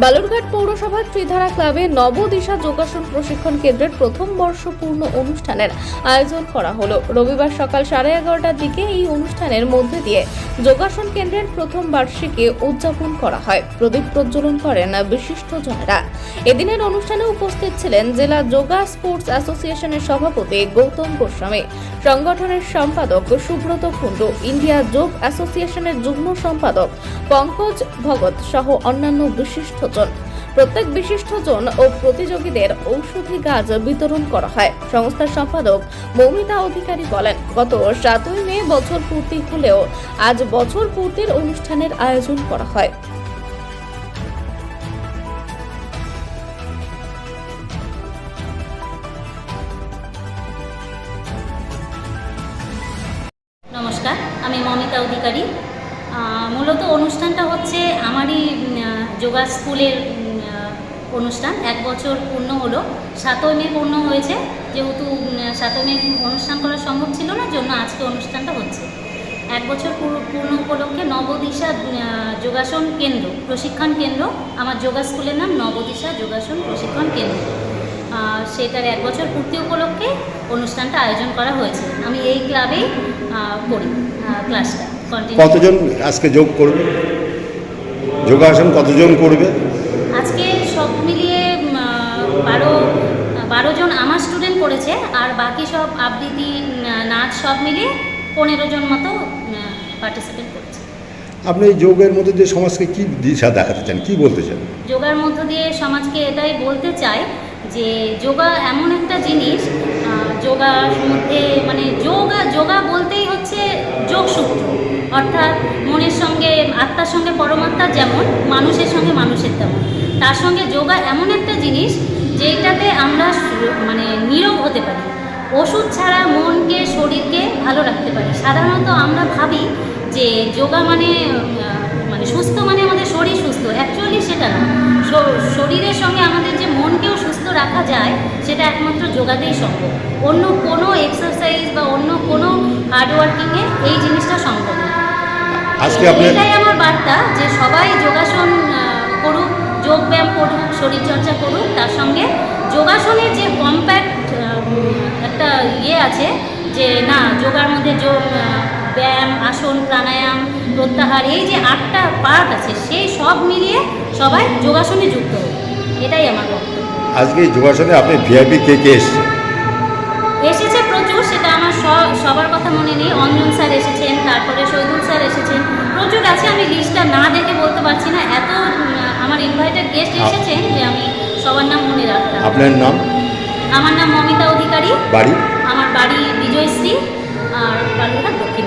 বালুরঘাট পৌরসভার ত্রিধারা ক্লাবে নবদিশা যোগাসন প্রশিক্ষণ কেন্দ্রের প্রথম বর্ষপূর্ণ অনুষ্ঠানের আয়োজন করা হলো। রবিবার সকাল সাড়ে এগারোটার দিকে এই অনুষ্ঠানের মধ্যে দিয়ে যোগাসন কেন্দ্রের প্রথম বার্ষিকী উদযাপন করা হয়। প্রদীপ প্রজ্বলন করেন বিশিষ্টজনেরা। এদিনের অনুষ্ঠানে উপস্থিত ছিলেন জেলা যোগা স্পোর্টস অ্যাসোসিয়েশনের সভাপতি গৌতম গোস্বামী, সংগঠনের সম্পাদক সুব্রত কুণ্ডু, ইন্ডিয়া যোগ অ্যাসোসিয়েশনের যুগ্ম সম্পাদক পঙ্কজ ভগত সহ অন্যান্য বিশিষ্টজন প্রত্যেক বিশিষ্টজন ও প্রতিযোগীদের ঔষধি গাছ বিতরণ করা হয়। সংস্থার সম্পাদক মৌমিতা অধিকারী বলেন, গত সাতই মে বছর পূর্তি হলেও আজ বছর পূর্তির অনুষ্ঠানের আয়োজন করা হয়। নমস্কার, আমি মমিতা অধিকারী। মূলত অনুষ্ঠানটা হচ্ছে আমারই যোগা স্কুলের অনুষ্ঠান। এক বছর পূর্ণ হলো। সাতই মে পূর্ণ হয়েছে। যেহেতু সাতই মে অনুষ্ঠান করা সম্ভব ছিল না, জন্য আজকে অনুষ্ঠানটা হচ্ছে। এক বছর পূর্ণ উপলক্ষে নবদিশা যোগাসন কেন্দ্র, প্রশিক্ষণ কেন্দ্র। আমার যোগা স্কুলের নাম নবদিশা যোগাসন প্রশিক্ষণ কেন্দ্র। সেটার এক বছর পূর্তি উপলক্ষে অনুষ্ঠানটা আয়োজন করা হয়েছে। আমি এই ক্লাবেই করি ক্লাসটা। কতজন আজকে যোগ করবে? যোগাসন কতজন করবে? আজকে সব মিলিয়ে বারো বারো জন আমার স্টুডেন্ট করেছে আর বাকি সব আবৃত্তি নাচ সব মিলিয়ে পনেরো জন মতো পার্টিসিপেট করেছে। আপনি এই যোগের মধ্যে দিয়ে সমাজকে কি দিশা দেখাতে চান? কি বলতে চান? যোগার মধ্য দিয়ে সমাজকে এটাই বলতে চাই যে যোগা এমন একটা জিনিস যোগার মধ্যে মানে যোগা যোগা বলতেই হচ্ছে যোগসূত্র। অর্থাৎ মনের সঙ্গে, আত্মার সঙ্গে পরমাত্মা যেমন, মানুষের সঙ্গে মানুষের তেমন। তার সঙ্গে যোগা এমন একটা জিনিস যেটাতে আমরা মানে নীরব হতে পারি। ওষুধ ছাড়া মনকে, শরীরকে ভালো রাখতে পারি। সাধারণত আমরা ভাবি যে যোগা মানে মানে সুস্থ মানে আমাদের শরীর সুস্থ। অ্যাকচুয়ালি সেটা না। শরীরের সঙ্গে আমাদের যে মনকেও সুস্থ রাখা যায়, সেটা একমাত্র যোগাতেই সম্ভব। অন্য কোনো এক্সারসাইজ আজকে আপনি এটাই আমার বার্তা যে সবাই যোগাসন করুক যোগ ব্যায়াম করুক শরীরচর্চা করুক তার সঙ্গে যোগাসনের যে কম্প্যাক্ট একটা ইয়ে আছে যে না যোগার মধ্যে যোগ ব্যায়াম আসন প্রাণায়াম প্রত্যাহার এই যে আটটা পার্ট আছে সেই সব মিলিয়ে সবাই যোগাসনে যুক্ত হোক। এটাই আমার বক্তব্য। আজকে যোগাসনে আপনি ভিআইপি কে কে এসছে? এসেছে প্রচুর সেটা আমার সবার কথা মনে নেই। অঞ্জন স্যার এসেছেন তারপরে প্রচুর আছে আমি লিস্টটা না দেখে বলতে পারছি না। এত আমার ইনভাইটেড গেস্ট এসেছেন যে আমি সবার নাম মনে রাখতাম আপনার নাম? আমার নাম মমিতা অধিকারী। বাড়ি? আমার বাড়ি বিজয়শ্রী আর বালুরঘাট দক্ষিণ।